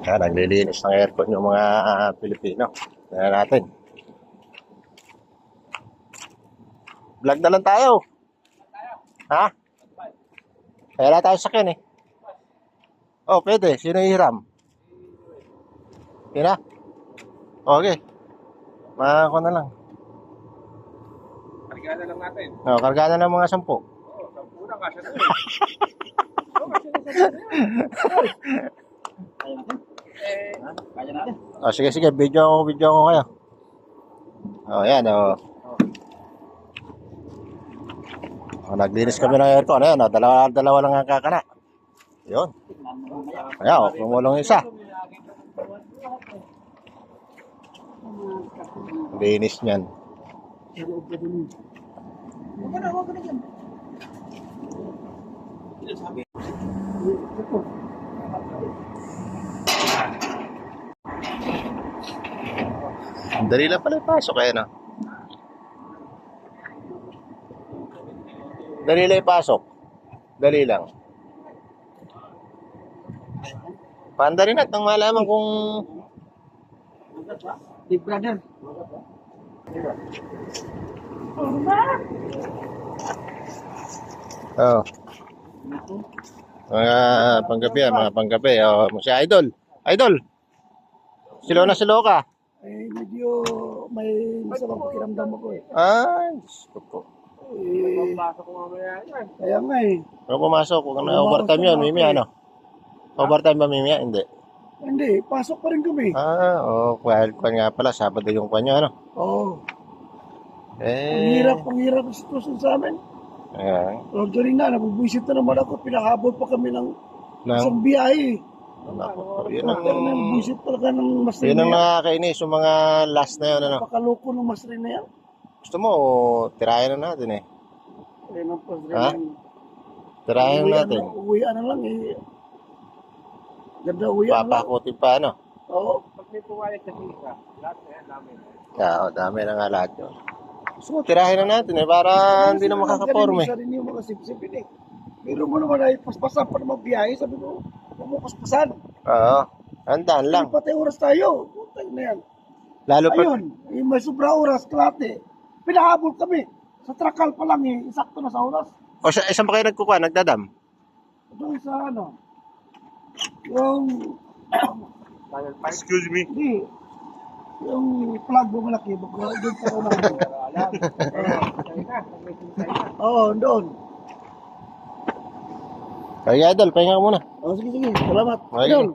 Kaya naglilinis ng aircon yung mga ah, Pilipino. Tingnan natin. Vlog na lang tayo. Ha? Kaya na tayo sakyan eh. Oh, pwede. Sino hiram? Sino? Okay. Mga ko na lang. Kargana lang natin. Oh, karga na ng mga sampu. Oo, sampu na na yun. Oo, kasya na sa Eh, kaya natin. Oh, sige, sige. Video ako, video ako kayo. Oh, yan. Oh. Oh, naglinis kami ng aircon. Ayan, oh, dalawa, dalawa lang ang kakana. Yun. Ayan, oh, kumulong isa. Linis niyan. Huwag na, huwag na dyan. Dali lang pala ipasok eh, no? Dali lang ipasok. Dali lang. Panda rin at nang malaman kung... Big brother. Oh. Mga panggabi, ah, mga panggabi. Oh, si Idol. Idol. Silo na silo ka. Eh, medyo may masamang pakiramdam ako eh. Ay, ko po. Eh, ko mamaya yan. Kaya nga eh. Ano pumasok? Kung ano, overtime yun, Mimi, ano? Overtime ba, Mimi? Hindi. Hindi, pasok pa rin kami. Ah, oh, well, kwan nga pala, Sabado yung kwan nyo, ano? Oo. Ang Eh, hirap, ang hirap ang sitwasyon sa amin. Ayan. Roger na, nabubuisit na naman ako. Pinahabol pa kami ng Nang, isang biyahe. Naku, yun ang, nabubuisit talaga ng masrin yun na ang yan. nakakainis, yung mga last na yun, ano? Pakaloko ng masrin na yan. Gusto mo, tirayan na natin eh. Eh, ng pasrin Ha? na yan. Tirayan Uwian natin. na- Uwian na lang eh. Ganda uwian na lang. Papakutin pa, ano? Oo. Pag may pumayag kasi isa, lahat na yan namin. Oo, dami na nga lahat yun. Gusto mo, tirahin na natin eh, para hindi na makakaporme. Isa rin yung mga sipsipin eh. Pero mo naman ay paspasan pa naman biyahe. Sabi ko, paspasan. Oo, andaan lang. Ay, pati oras tayo. Putang na yan. Lalo pa, Ayun, eh, may sobra oras, klate. Pinahabol kami. Sa trakal pa lang eh, isakto na sa oras. o sa isang pa kayo nagkukuha, nagdadam? Doon sa ano, yung, Excuse me. hindi, yung plug mo malaki, doon pa ako na. Oo, doon. Kaya idol, pahinga ka muna. Oh, sige, sige, salamat. Okay. Idol.